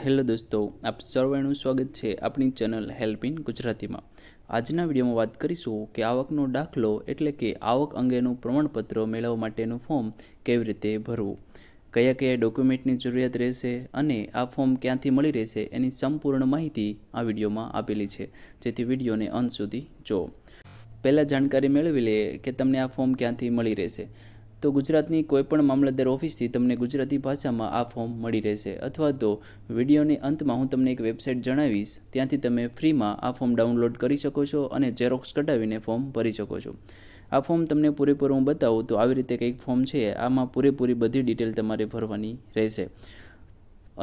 Hello દોસ્તો, આપ સર્વેનું સ્વાગત છે આપણી ચેનલ હેલ્પ ઇન ગુજરાતીમાં. આજના વિડીયોમાં વાત કરીશું કે આવકનો દાખલો એટલે કે આવક અંગેનું પ્રમાણપત્ર મેળવવા માટેનું ફોર્મ કેવી રીતે ભરવું. કયા કયા ડોક્યુમેન્ટની જરૂરિયાત રહેશે અને આ ફોર્મ ક્યાંથી મળી રહેશે એની સંપૂર્ણ માહિતી આ વિડીયોમાં આપેલી છે. જેથી વિડીયોને અંત સુધી જુઓ. પહેલાં જાણકારી મેળવી લઈએ કે તમને આ ફોર્મ ક્યાંથી મળી રહેશે. તો ગુજરાતની કોઈપણ મામલતદાર ઓફિસથી તમને ગુજરાતી ભાષામાં આ ફોર્મ મળી રહેશે. અથવા તો વિડીયોની અંતમાં હું તમને એક વેબસાઇટ જણાવીશ, ત્યાંથી તમે ફ્રીમાં આ ફોર્મ ડાઉનલોડ કરી શકો છો અને ઝેરોક્સ કઢાવીને ફોર્મ ભરી શકો છો. આ ફોર્મ તમને પૂરેપૂરું હું બતાવું તો આવી રીતે કંઈક ફોર્મ છે, આમાં પૂરેપૂરી બધી ડિટેલ તમારે ભરવાની રહેશે.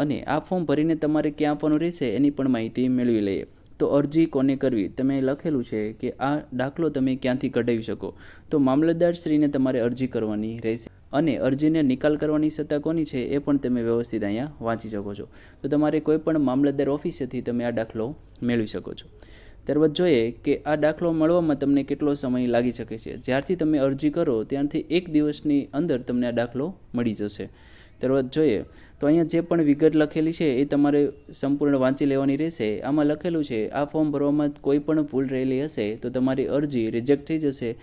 અને આ ફોર્મ ભરીને તમારે ક્યાં આપવાનું રહેશે એની પણ માહિતી મેળવી લઈએ. તો અરજી કોને કરવી? તમે લખેલું છે કે આ દાખલો તમે ક્યાંથી કઢાવી શકો? તો મામલતદારશ્રીને તમારે અરજી કરવાની રહેશે. અને અરજીને નિકાલ કરવાની સત્તા કોની છે એ પણ તમે વ્યવસ્થિત અહીંયા વાંચી શકો છો. તો તમારે કોઈ પણ મામલતદાર ઓફિસેથી તમે આ દાખલો મેળવી શકો છો. ત્યારબાદ જોઈએ કે આ દાખલો મળવામાં તમને કેટલો સમય લાગી શકે છે. જ્યારથી તમે અરજી કરો, ત્યારથી એક દિવસની અંદર તમને આ દાખલો મળી જશે. ત્યારબાદ જોઈએ. તો અહીંયા જે પણ વિગત લખેલી છે એ તમારે સંપૂર્ણ વાંચી લેવાની રહેશે. આમાં લખેલું છે, આ ફોર્મ ભરવામાં કોઈ પણ ભૂલ રહેલી હશે તો તમારી અરજી રિજેક્ટ થઈ જશે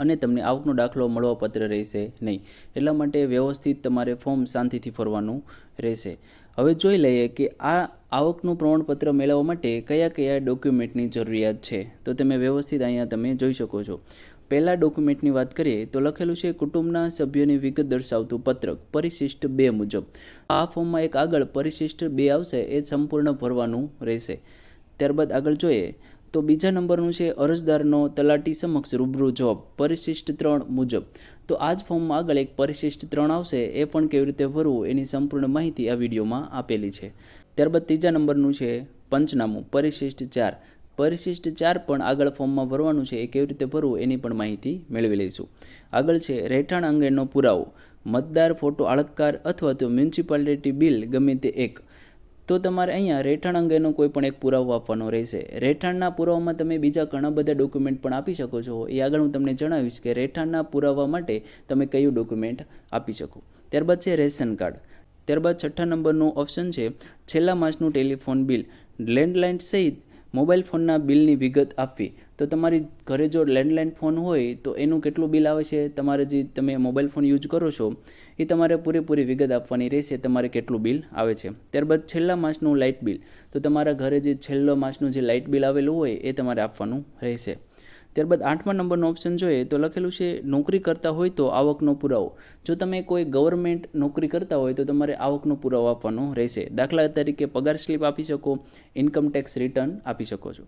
અને તમને આવકનો દાખલો મળવા પત્ર રહેશે નહીં. એટલા માટે વ્યવસ્થિત તમારે ફોર્મ શાંતિથી ભરવાનું રહેશે. હવે જોઈ લઈએ કે આ આવકનું પ્રમાણપત્ર મેળવવા માટે કયા કયા ડોક્યુમેન્ટની જરૂરિયાત છે. તો તમે વ્યવસ્થિત અહીંયા તમે જોઈ શકો છો. પહેલાં ડોક્યુમેન્ટની વાત કરીએ તો લખેલું છે, કુટુંબના સભ્યોની વિગત દર્શાવતું પત્રક પરિશિષ્ટ બે મુજબ. આ ફોર્મમાં એક આગળ પરિશિષ્ટ બે આવશે, એ સંપૂર્ણ ભરવાનું રહેશે. ત્યારબાદ આગળ જોઈએ તો બીજા નંબરનું છે, અરજદારનો તલાટી સમક્ષ રૂબરૂ જવાબ. પરિશિષ્ટ ત્રણ મુજબ. તો આ જ ફોર્મમાં આગળ એક પરિશિષ્ટ ત્રણ આવશે, એ પણ કેવી રીતે ભરવું એની સંપૂર્ણ માહિતી આ વિડીયોમાં આપેલી છે. ત્યારબાદ ત્રીજા નંબરનું છે, પંચનામું. પરિશિષ્ટ ચાર. પરિશિષ્ટ ચાર પણ આગળ ફોર્મમાં ભરવાનું છે એ કેવી રીતે ભરવું એની પણ માહિતી મેળવી લઈશું. આગળ છે, રહેઠાણ અંગેનો પુરાવો. મતદાર ફોટો આળકકાર અથવા તો મ્યુનિસિપાલિટી બિલ ગમે તે એક. તો તમારે અહીંયા રહેઠાણ અંગેનો કોઈ પણ એક પુરાવો આપવાનો રહેશે. રહેઠાણના પુરાવામાં તમે બીજા ઘણા બધા ડોક્યુમેન્ટ પણ આપી શકો છો. એ આગળ હું તમને જણાવીશ કે રહેઠાણના પુરાવા માટે તમે કયું ડોક્યુમેન્ટ આપી શકો. ત્યારબાદ છે, રેશન કાર્ડ. ત્યારબાદ છઠ્ઠા નંબરનું ઓપ્શન છે, છેલ્લા માસનું ટેલિફોન બિલ. લેન્ડલાઇન સહિત મોબાઈલ ફોનના બિલની વિગત આપવી. તો તમારી ઘરે જો લેન્ડલાઇન ફોન હોય, તો એનું કેટલું બિલ આવે છે? તમારે જે તમે મોબાઈલ ફોન યુઝ કરો છો, એ તમારે પૂરેપૂરી વિગત આપવાની રહેશે, તમારે કેટલું બિલ આવે છે. ત્યારબાદ છેલ્લા માસનું લાઇટ બિલ. તો તમારા ઘરે જે છેલ્લો માસનું જે લાઇટ બિલ આવેલું હોય, એ તમારે આપવાનું રહેશે. ત્યારબાદ આઠમા નંબરનો ઓપ્શન જોઈએ તો લખેલું છે, નોકરી કરતા હોય તો આવકનો પુરાવો. જો તમે કોઈ ગવર્મેન્ટ નોકરી કરતા હોય તો તમારે આવકનો પુરાવો આપવાનો રહેશે. દાખલા તરીકે પગાર સ્લીપ આપી શકો ઇન્કમ ટેક્સ રિટર્ન આપી શકો છો.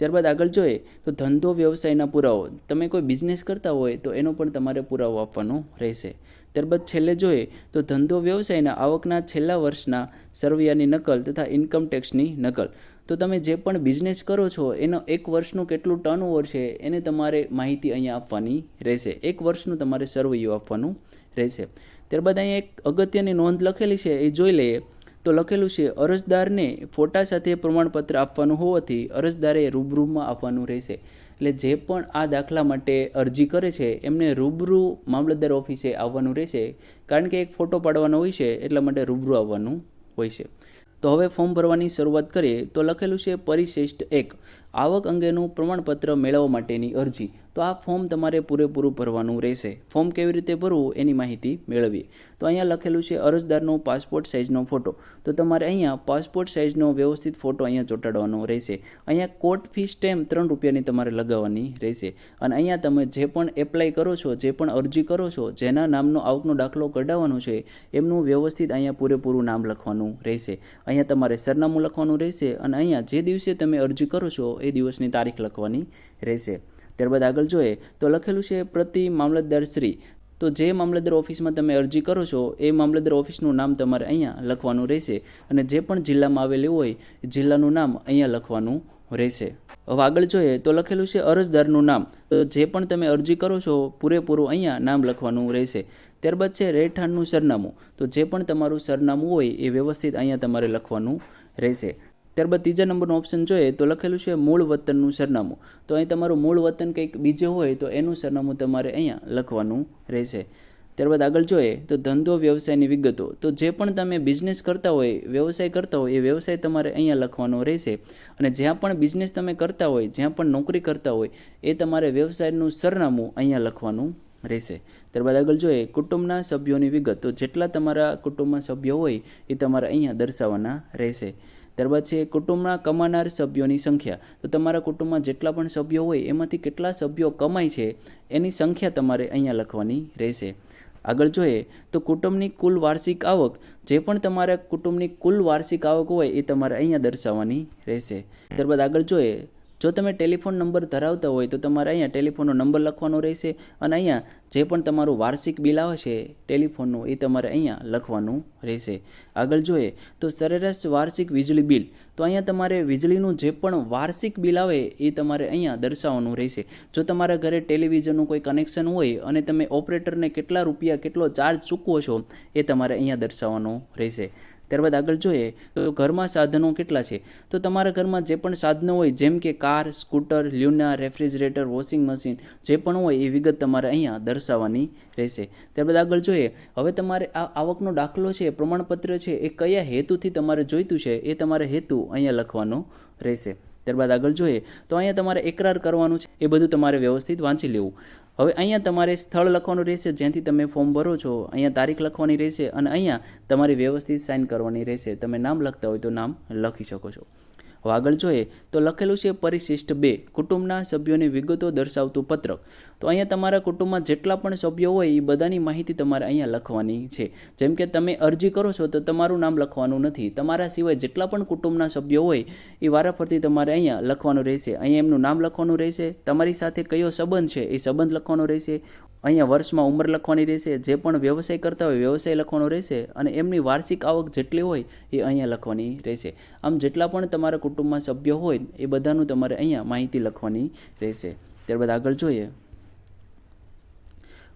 ત્યારબાદ આગળ જોઈએ તો ધંધો વ્યવસાયના પુરાવો. તમે કોઈ બિઝનેસ કરતા હોય તો એનો પણ તમારે પુરાવો આપવાનો રહેશે. ત્યારબાદ છેલ્લે જોઈએ તો ધંધો વ્યવસાયના આવકના છેલ્લા વર્ષના સરવૈયાની નકલ તથા ઇન્કમ ટેક્સની નકલ. તો તમે જે પણ બિઝનેસ કરો છો, એનો એક વર્ષનું કેટલું ટર્નઓવર છે, એને તમારે માહિતી અહીંયા આપવાની રહેશે. એક વર્ષનું તમારે સર્વૈયું આપવાનું રહેશે. ત્યારબાદ અહીંયા એક અગત્યની નોંધ લખેલી છે, એ જોઈ લઈએ. તો લખેલું છે, અરજદારને ફોટા સાથે પ્રમાણપત્ર આપવાનું હોવાથી અરજદારે રૂબરૂમાં આપવાનું રહેશે. એટલે જે પણ આ દાખલા માટે અરજી કરે છે, એમને રૂબરૂ મામલતદાર ઓફિસે આવવાનું રહેશે. કારણ કે એક ફોટો પાડવાનો હોય છે, એટલા માટે રૂબરૂ આવવાનું હોય છે. તો હવે ફોર્મ ભરવાની શરૂઆત કરીએ તો લખેલું છે પરિશિષ્ટ એક. આવક અંગેનું પ્રમાણપત્ર મેળવવા માટેની અરજી. તો આ ફોર્મ તમારે પૂરેપૂરું ભરવાનું રહેશે. ફોર્મ કેવી રીતે ભરવું એની માહિતી મેળવીએ. તો અહીંયા લખેલું છે અરજદારનો પાસપોર્ટ સાઇઝનો ફોટો. તો તમારે અહીંયા પાસપોર્ટ સાઇઝનો વ્યવસ્થિત ફોટો અહીંયા ચોંટાડવાનો રહેશે. અહીંયા કોર્ટ ફી સ્ટેમ્પ ત્રણ રૂપિયાની તમારે લગાવવાની રહેશે. અને અહીંયા તમે જે પણ એપ્લાય કરો છો, જે પણ અરજી કરો છો, જેના નામનો આવકનો દાખલો કઢાવવાનો છે, એમનું વ્યવસ્થિત અહીંયા પૂરેપૂરું નામ લખવાનું રહેશે. અહીંયા તમારે સરનામું લખવાનું રહેશે અને અહીંયા જે દિવસે તમે અરજી કરો છો એ દિવસની તારીખ લખવાની રહેશે. ત્યારબાદ આગળ જોઈએ તો લખેલું છે પ્રતિ મામલતદાર શ્રી. તો જે મામલતદાર ઓફિસમાં તમે અરજી કરો છો, એ મામલતદાર ઓફિસનું નામ તમારે અહીંયા લખવાનું રહેશે અને જે પણ જિલ્લામાં આવેલી હોય જિલ્લાનું નામ અહીંયા લખવાનું રહેશે. હવે આગળ જોઈએ તો લખેલું છે અરજદારનું નામ. તો જે પણ તમે અરજી કરો છો, પૂરેપૂરું અહીંયા નામ લખવાનું રહેશે. ત્યારબાદ છે રહેઠાણનું સરનામું. તો જે પણ તમારું સરનામું હોય, એ વ્યવસ્થિત અહીંયા તમારે લખવાનું રહેશે. ત્યારબાદ ત્રીજા નંબરનું ઓપ્શન જોઈએ તો લખેલું છે મૂળ વતનનું સરનામું. તો અહીં તમારું મૂળ વતન કંઈક બીજે હોય તો એનું સરનામું તમારે અહીંયા લખવાનું રહેશે. ત્યારબાદ આગળ જોઈએ તો ધંધો, વ્યવસાયની વિગતો. તો જે પણ તમે બિઝનેસ કરતા હોય, વ્યવસાય કરતા હોય, એ વ્યવસાય તમારે અહીંયા લખવાનો રહેશે. અને જ્યાં પણ બિઝનેસ તમે કરતા હોય, જ્યાં પણ નોકરી કરતા હોય, એ તમારે વ્યવસાયનું સરનામું અહીંયા લખવાનું રહેશે. ત્યારબાદ આગળ જોઈએ કુટુંબના સભ્યોની વિગત. તો જેટલા તમારા કુટુંબમાં સભ્યો હોય, એ તમારે અહીંયા દર્શાવવાના રહેશે. ત્યારબાદ છે, કુટુંબના કમાનાર સભ્યોની સંખ્યા. તો તમારા કુટુંબમાં જેટલા પણ સભ્યો હોય, એમાંથી કેટલા સભ્યો કમાય છે, એની સંખ્યા તમારે અહીંયા લખવાની રહેશે. આગળ જોઈએ, તો કુટુંબની કુલ વાર્ષિક આવક, જે પણ તમારા કુટુંબની કુલ વાર્ષિક આવક હોય, એ તમારે અહીંયા દર્શાવવાની રહેશે. ત્યારબાદ આગળ જોઈએ જો તમે ટેલિફોન નંબર ધરાવતા હોય તો તમારે અહીંયા ટેલિફોનનો નંબર લખવાનો રહેશે અને અહીંયા જે પણ તમારું વાર્ષિક બિલ આવે છે ટેલિફોનનું એ તમારે અહીંયા લખવાનું રહેશે. આગળ જોઈએ તો સરેરાશ વાર્ષિક વીજળી બિલ. તો અહીંયા તમારે વીજળીનું જે પણ વાર્ષિક બિલ આવે એ તમારે અહીંયા દર્શાવવાનું રહેશે. જો તમારા ઘરે ટેલિવિઝનનું કોઈ કનેક્શન હોય અને તમે ઓપરેટરને કેટલા રૂપિયા કેટલો ચાર્જ ચૂકવો છો એ તમારે અહીંયા દર્શાવવાનું રહેશે. ત્યારબાદ આગળ જોઈએ, તો ઘરમાં સાધનો કેટલા છે? તો તમારા ઘરમાં જે પણ સાધનો હોય, જેમ કે car, scooter, Luna, refrigerator, washing machine, જે પણ હોય એ વિગત તમારે અહીંયા દર્શાવવાની રહેશે. ત્યારબાદ આગળ જોઈએ, હવે તમારે આ આવકનો દાખલો છે, પ્રમાણપત્ર છે, એ કયા હેતુથી તમારે જોઈતું છે, એ તમારે હેતુ અહીંયા લખવાનો રહેશે. ત્યારબાદ આગળ જોઈએ, તો અહીંયા તમારે એકરાર કરવાનું છે, એ બધું તમારે વ્યવસ્થિત વાંચી લેવું. હવે અહીંયા તમારે સ્થળ લખવાનું રહેશે, જ્યાંથી તમે ફોર્મ ભરો છો, અહીંયા તારીખ લખવાની રહેશે અને અહીંયા તમારે વ્યવસ્થિત સાઇન કરવાની રહેશે. તમે નામ લખતા હોય તો નામ લખી શકો છો. હવે આગળ જોઈએ તો લખેલું છે પરિશિષ્ટ બે, કુટુંબના સભ્યોની વિગતો દર્શાવતું પત્રક. તો અહીંયા તમારા કુટુંબમાં જેટલા પણ સભ્યો હોય એ બધાની માહિતી તમારે અહીંયા લખવાની છે. જેમ કે તમે અરજી કરો છો તો તમારું નામ લખવાનું નથી. તમારા સિવાય જેટલા પણ કુટુંબના સભ્યો હોય એ વારાફરતી તમારે અહીંયા લખવાનું રહેશે. અહીંયા એમનું નામ લખવાનું રહેશે. તમારી સાથે કયો સંબંધ છે, એ સંબંધ લખવાનો રહેશે. અહીંયા વર્ષમાં ઉંમર લખવાની રહેશે, જે પણ વ્યવસાય કરતા હોય વ્યવસાય લખવાનો રહેશે અને એમની વાર્ષિક આવક જેટલી હોય એ અહીંયા લખવાની રહેશે. આમ જેટલા પણ તમારા કુટુંબમાં સભ્યો હોય એ બધાનું તમારે અહીંયા માહિતી લખવાની રહેશે. ત્યારબાદ આગળ જોઈએ.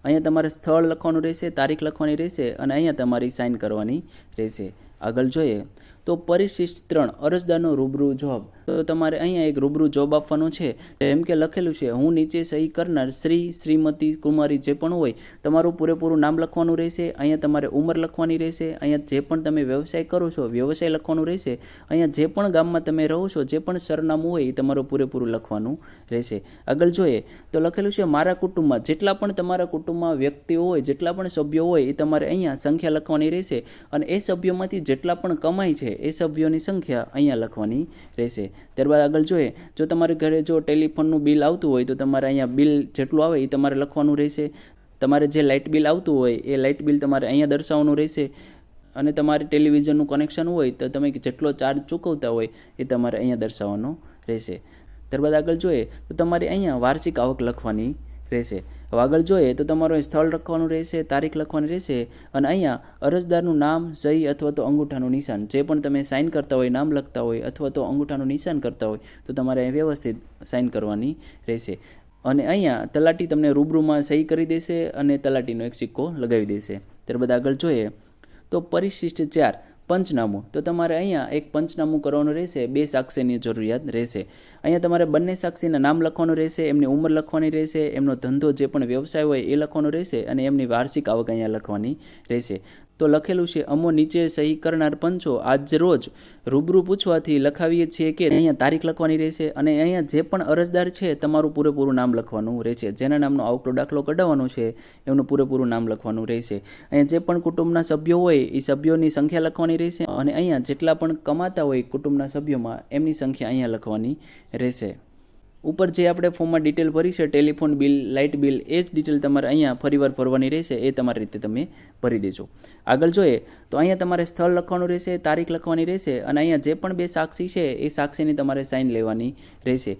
અહીંયા તમારે સ્થળ લખવાનું રહેશે, તારીખ લખવાની રહેશે અને અહીંયા તમારી સાઇન કરવાની રહેશે. આગળ જોઈએ. તો પરિશિષ્ટ ત્રણ, અરજદારનો રૂબરૂ જોબ તો તમારે અહીંયા એક રૂબરૂ જોબ આપવાનો છે. એમ કે લખેલું છે, હું નીચે સહી કરનાર શ્રી શ્રીમતી કુમારી જે પણ હોય, તમારું પૂરેપૂરું નામ લખવાનું રહેશે, અહીંયા તમારે ઉંમર લખવાની રહેશે, અહીંયા જે પણ તમે વ્યવસાય કરો છો, વ્યવસાય લખવાનું રહેશે, અહીંયા જે પણ ગામમાં તમે રહો છો, જે પણ સરનામું હોય, એ તમારું પૂરેપૂરું લખવાનું રહેશે. આગળ જોઈએ, તો લખેલું છે, મારા કુટુંબમાં જેટલા પણ તમારા કુટુંબમાં વ્યક્તિઓ હોય, જેટલા પણ સભ્યો હોય, એ તમારે અહીંયા સંખ્યા લખવાની રહેશે અને એ સભ્યોમાંથી જેટલા પણ કમાય છે, એ સભ્યોની સંખ્યા અહીંયા લખવાની રહેશે. ત્યારબાદ આગળ જોઈએ, જો તમારે ઘરે જો ટેલિફોનનું બિલ આવતું હોય તો તમારે અહીંયા બિલ જેટલું આવે એ તમારે લખવાનું રહેશે. તમારે જે લાઇટ બિલ આવતું હોય એ લાઇટ બિલ તમારે અહીંયા દર્શાવવાનું રહેશે. અને તમારે ટેલિવિઝનનું કનેક્શન હોય તો તમે જેટલો ચાર્જ ચૂકવતા હોય એ તમારે અહીંયા દર્શાવવાનો રહેશે. ત્યારબાદ આગળ જોઈએ, તો તમારે અહીંયા વાર્ષિક આવક લખવાની રહેશે. હવે આગળ જોઈએ તો તમારું સ્થળ લખવાનું રહેશે, તારીખ લખવાની રહેશે અને અહીંયા અરજદારનું નામ, સહી અથવા તો અંગૂઠાનું નિશાન. જે પણ તમે સાઇન કરતા હોય, નામ લખતા હોય અથવા તો અંગૂઠાનું નિશાન કરતા હોય, તો તમારે વ્યવસ્થિત સાઇન કરવાની રહેશે. અને અહીંયા તલાટી તમને રૂબરૂમાં સહી કરી દેશે અને તલાટીનો એક સિક્કો લગાવી દેશે. ત્યારબાદ આગળ જોઈએ તો પરિશિષ્ટ ચાર. પંચનામું. તો તમારે અહીંયા એક પંચનામું કરવાનું રહેશે, બે સાક્ષીની જરૂરિયાત રહેશે. અહીંયા તમારે બંને સાક્ષીના નામ લખવાનું રહેશે, એમની ઉંમર લખવાની રહેશે, એમનો ધંધો જે પણ વ્યવસાય હોય એ લખવાનો રહેશે અને એમની વાર્ષિક આવક અહીંયા લખવાની રહેશે. તો લખેલું છે, અમો નીચે સહી કરનાર પંચો આજ રોજ રૂબરૂ પૂછવાથી લખાવીએ છીએ કે અહીંયા તારીખ લખવાની રહેશે અને અહીંયા જે પણ અરજદાર છે તમારું પૂરેપૂરું નામ લખવાનું રહેશે. જેના નામનો આવકલો દાખલો કઢાવવાનો છે, એમનું પૂરેપૂરું નામ લખવાનું રહેશે. અહીંયા જે પણ કુટુંબના સભ્યો હોય એ સભ્યોની સંખ્યા લખવાની રહેશે અને અહીંયા જેટલા પણ કમાતા હોય કુટુંબના સભ્યોમાં એમની સંખ્યા અહીંયા લખવાની રહેશે. ઉપર જે આપણે ફોર્મમાં ડિટેલ ભરી છે ટેલિફોન બિલ લાઇટ બિલ એ જ ડિટેલ તમારે અહીંયા ફરીવાર ભરવાની રહેશે, એ તમારી રીતે તમે ભરી દેજો. આગળ જોઈએ, તો અહીંયા તમારે સ્થળ લખવાનું રહેશે, તારીખ લખવાની રહેશે અને અહીંયા જે પણ બે સાક્ષી છે, એ સાક્ષીની તમારે સાઇન લેવાની રહેશે.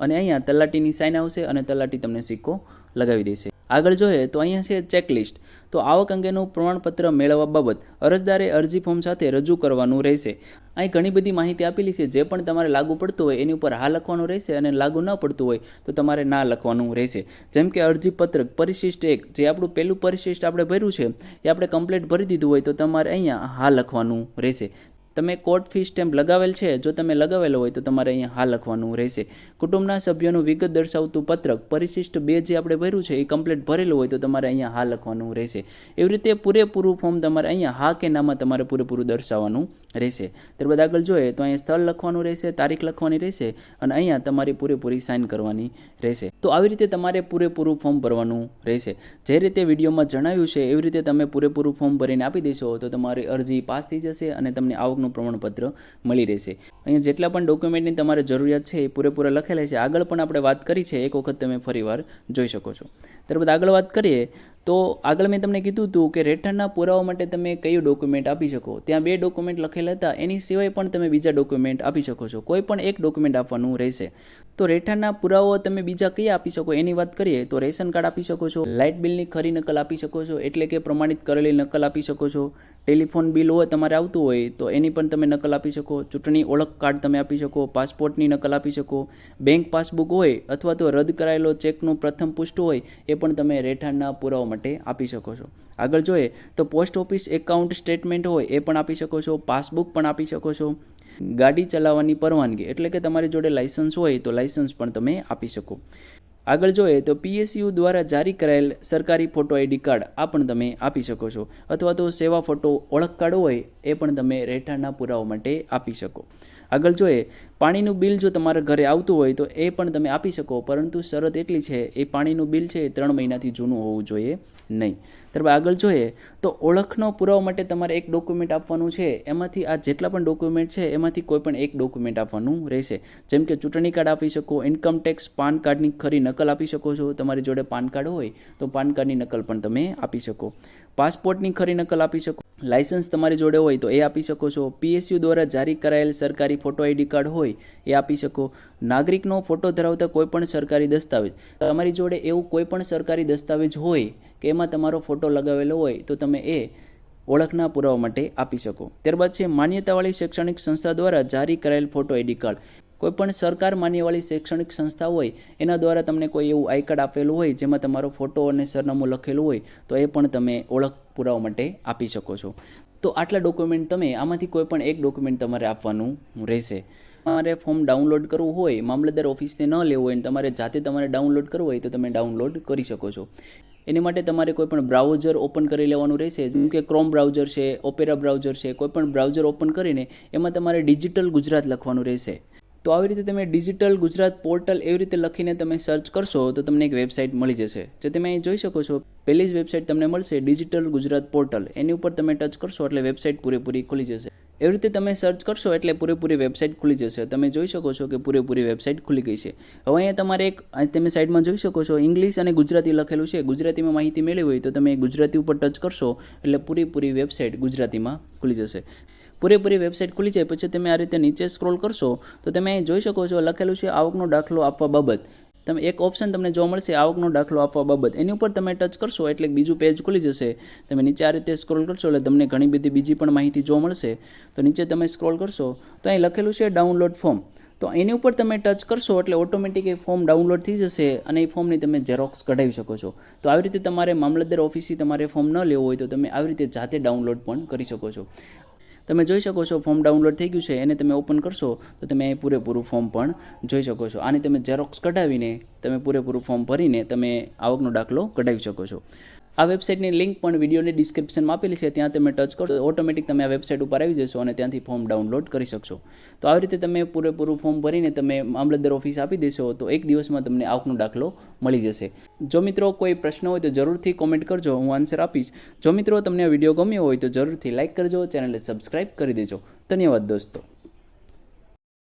અને અહીંયા તલાટીની સાઇન આવશે અને તલાટી તમને સિક્કો લગાવી દેશે. આગળ જોઈએ તો અહીંયા છે ચેકલિસ્ટ તો આવક અંગેનું પ્રમાણપત્ર મેળવવા બાબત અરજદારે અરજી ફોર્મ સાથે રજૂ કરવાનું રહેશે. અહીં ઘણી બધી માહિતી આપેલી છે, જે પણ તમારે લાગુ પડતું હોય એની ઉપર હા લખવાનું રહેશે અને લાગુ ન પડતું હોય તો તમારે ના લખવાનું રહેશે. જેમ કે અરજી પત્રક પરિશિષ્ટ એક, જે આપણું પહેલું પરિશિષ્ટ આપણે ભર્યું છે, એ આપણે કમ્પ્લીટ ભરી દીધું હોય તો તમારે અહીંયા હા લખવાનું રહેશે. તમે કોર્ટ ફી સ્ટેમ્પ લગાવેલ છે, જો તમે લગાવેલો હોય તો તમારે અહીંયા હા લખવાનું રહેશે. કુટુંબના સભ્યોનું વિગત દર્શાવતું પત્રક, પરિશિષ્ટ બે જે આપણે ભર્યું છે, એ કમ્પ્લીટ ભરેલું હોય તો તમારે અહીંયા હા લખવાનું રહેશે. એવી રીતે પૂરેપૂરું ફોર્મ તમારે અહીંયા હા કે નામાં તમારે પૂરેપૂરું દર્શાવવાનું રહેશે. ત્યારબાદ આગળ જોઈએ તો અહીંયા સ્થળ લખવાનું રહેશે, તારીખ લખવાની રહેશે અને અહીંયા તમારી પૂરેપૂરી સાઇન કરવાની રહેશે. તો આવી રીતે તમારે પૂરેપૂરું ફોર્મ ભરવાનું રહેશે. જે રીતે વિડીયોમાં જણાવ્યું છે, એવી રીતે તમે પૂરેપૂરું ફોર્મ ભરીને આપી દેશો તો તમારી અરજી પાસ થઈ જશે અને તમને આવકનું પ્રમાણપત્ર મળી રહેશે. અહીંયા જેટલા પણ ડોક્યુમેન્ટની તમારે જરૂરિયાત છે એ પૂરેપૂરા લખેલા છે. આગળ પણ આપણે વાત કરી છે. એક વખત તમે ફરીવાર જોઈ શકો છો. ત્યારબાદ આગળ વાત કરીએ તો આગળ મેં તમને કીધું હતું કે રહેઠાણના પુરાવા માટે તમે કયું ડોક્યુમેન્ટ આપી શકો? ત્યાં બે ડોક્યુમેન્ટ લખેલા હતા, એની સિવાય પણ તમે બીજા ડોક્યુમેન્ટ આપી શકો છો. કોઈ પણ એક ડોક્યુમેન્ટ આપવાનું રહેશે. તો રેઠાણના પુરાવાઓ તમે બીજા કયા આપી શકો? એની વાત કરીએ તો રેશન કાર્ડ આપી શકો છો, લાઇટ બિલની ખરી નકલ આપી શકો છો, એટલે કે પ્રમાણિત કરેલી નકલ આપી શકો છો. ટેલિફોન બિલ હોય તમારે આવતું હોય તો એની પણ તમે નકલ આપી શકો. ચૂંટણી ઓળખ કાર્ડ તમે આપી શકો, પાસપોર્ટની નકલ આપી શકો. બેંક પાસબુક હોય અથવા તો રદ કરાયેલો ચેકનું પ્રથમ પુષ્ટ હોય, એ પણ તમે રહેઠાણના પુરાવા માટે આપી શકો છો. આગળ જોઈએ તો પોસ્ટ ઓફિસ એકાઉન્ટ સ્ટેટમેન્ટ હોય એ પણ આપી શકો છો. પાસબુક પણ આપી શકો છો. ગાડી ચલાવવાની પરવાનગી એટલે કે તમારી જોડે લાઇસન્સ હોય તો લાઇસન્સ પણ તમે આપી શકો. આગળ જોઈએ તો પીએસયુ દ્વારા જારી કરાયેલ સરકારી ફોટો આઈડી કાર્ડ આ પણ તમે આપી શકો છો. અથવા તો સેવા ફોટો ઓળખ કાર્ડ હોય એ પણ તમે રહેઠાણના પુરાવા માટે આપી શકો. આગળ જોઈએ પાણીનું બિલ જો તમારા ઘરે આવતું હોય તો એ પણ તમે આપી શકો, પરંતુ શરત એટલી છે, એ પાણીનું બિલ છે એ ત્રણ મહિનાથી જૂનું હોવું જોઈએ નહીં. ત્યારબાદ આગળ જોઈએ, તો ઓળખનો પુરાવા માટે તમારે એક ડોક્યુમેન્ટ આપવાનું છે, એમાંથી આ જેટલા પણ ડોક્યુમેન્ટ છે, એમાંથી કોઈ પણ એક ડોક્યુમેન્ટ આપવાનું રહેશે. જેમ કે ચૂંટણી કાર્ડ આપી શકો, ઇન્કમ ટેક્સ, પાન કાર્ડની ખરી નકલ આપી શકો છો, તમારી જોડે પાન કાર્ડ હોય તો પાન કાર્ડની નકલ પણ તમે આપી શકો. પાસપોર્ટની ખરી નકલ આપી શકો, લાયસન્સ તમારી જોડે હોય તો એ આપી શકો છો. પીએસયુ દ્વારા જારી કરાયેલ સરકારી ફોટો આઈડી કાર્ડ હોય એ આપી શકો. નાગરિકનો ફોટો ધરાવતા કોઈ પણ સરકારી દસ્તાવેજ. તમારી જોડે એવું કોઈ પણ સરકારી દસ્તાવેજ હોય કે એમાં તમારો ફોટો લગાવેલો હોય તો તમે એ ઓળખના પુરાવા માટે આપી શકો. ત્યારબાદ છે, માન્યતાવાળી શૈક્ષણિક સંસ્થા દ્વારા જારી કરાયેલ ફોટો આઈડી કાર્ડ. કોઈપણ સરકાર માન્યવાળી શૈક્ષણિક સંસ્થા હોય, એના દ્વારા તમને કોઈ એવું આઈ કાર્ડ આપેલું હોય, જેમાં તમારો ફોટો અને સરનામું લખેલું હોય, તો એ પણ તમે ઓળખ પુરાવા માટે આપી શકો છો. તો આટલા ડોક્યુમેન્ટ તમે, આમાંથી કોઈ પણ એક ડોક્યુમેન્ટ તમારે આપવાનું રહેશે. તમારે ફોર્મ ડાઉનલોડ કરવું હોય, મામલતદાર ઓફિસને ન લેવું હોય અને તમારે જાતે તમારે ડાઉનલોડ કરવું હોય તો તમે ડાઉનલોડ કરી શકો છો. એની માટે તમારે કોઈ પણ બ્રાઉઝર ઓપન કરી લેવાનું રહેશે. જેમ કે ક્રોમ બ્રાઉઝર છે ઓપેરા બ્રાઉઝર છે, કોઈ પણ બ્રાઉઝર ઓપન કરીને એમાં તમારે ડિજિટલ ગુજરાત લખવાનું રહેશે. તો આવી રીતે તમે ડિજિટલ ગુજરાત પોર્ટલ એવી રીતે લખીને તમે સર્ચ કરશો તો તમને એક વેબસાઇટ મળી જશે. જે તમે અહીં જોઈ શકો છો, પહેલી જ વેબસાઇટ તમને મળશે ડિજિટલ ગુજરાત પોર્ટલ એની ઉપર તમે ટચ કરશો એટલે વેબસાઇટ પૂરેપૂરી ખુલી જશે. એવી રીતે તમે સર્ચ કરશો એટલે પૂરેપૂરી વેબસાઇટ ખુલી જશે. તમે જોઈ શકો છો કે પૂરેપૂરી વેબસાઇટ ખુલી ગઈ છે. હવે અહીંયા તમારે એક તમે સાઇડમાં જોઈ શકો છો ઇંગ્લિશ અને ગુજરાતી લખેલું છે. ગુજરાતીમાં માહિતી મેળવી હોય તો તમે ગુજરાતી ઉપર ટચ કરશો એટલે પૂરેપૂરી વેબસાઇટ ગુજરાતીમાં ખુલી જશે. પૂરેપૂરી વેબસાઇટ ખુલી જાય, પછી તમે આ રીતે નીચે સ્ક્રોલ કરશો તો તમે જોઈ શકો છો લખેલું છે, આવકનો દાખલો આપવા બાબત. તમે એક ઓપ્શન તમને જોવા મળશે, આવકનો દાખલો આપવા બાબત. એની ઉપર તમે ટચ કરશો એટલે બીજું પેજ ખુલી જશે. તમે નીચે આ રીતે સ્ક્રોલ કરશો એટલે તમને ઘણી બધી બીજી પણ માહિતી જોવા મળશે. તો નીચે તમે સ્ક્રોલ કરશો, તો અહીં લખેલું છે ડાઉનલોડ ફોર્મ તો એની ઉપર તમે ટચ કરશો એટલે ઓટોમેટિક એ ફોર્મ ડાઉનલોડ થઈ જશે અને એ ફોર્મની તમે ઝેરોક્સ કઢાવી શકો છો. તો આવી રીતે તમારે મામલતદાર ઓફિસથી તમારે ફોર્મ ન લેવું હોય તો તમે આવી રીતે જાતે ડાઉનલોડ પણ કરી શકો છો. તમે જોઈ શકો છો ફોર્મ ડાઉનલોડ થઈ ગયું છે, એને તમે ઓપન કરશો, તો તમે પૂરેપૂરું ફોર્મ પણ જોઈ શકો છો. આને તમે ઝેરોક્સ કઢાવીને, તમે પૂરેપૂરું ફોર્મ ભરીને તમે આવકનો દાખલો કઢાવી શકો છો. આ વેબસાઇટની લિંક પણ વિડીયોની ડિસ્ક્રિપ્શનમાં આપેલી છે. ત્યાં તમે ટચ કરો, ઓટોમેટિક તમે આ વેબસાઇટ ઉપર આવી જશો અને ત્યાંથી ફોર્મ ડાઉનલોડ કરી શકશો. તો આવી રીતે તમે પૂરેપૂરું ફોર્મ ભરીને તમે મામલતદાર ઓફિસ આપી દેશો, તો એક દિવસમાં તમને આવકનો દાખલો મળી જશે. જો મિત્રો કોઈ પ્રશ્ન હોય તો જરૂરથી કોમેન્ટ કરજો, હું આન્સર આપીશ. જો મિત્રો તમને આ વીડિયો ગમ્યો હોય તો જરૂરથી લાઇક કરજો, ચેનલને સબસ્ક્રાઇબ કરી દેજો. ધન્યવાદ દોસ્તો.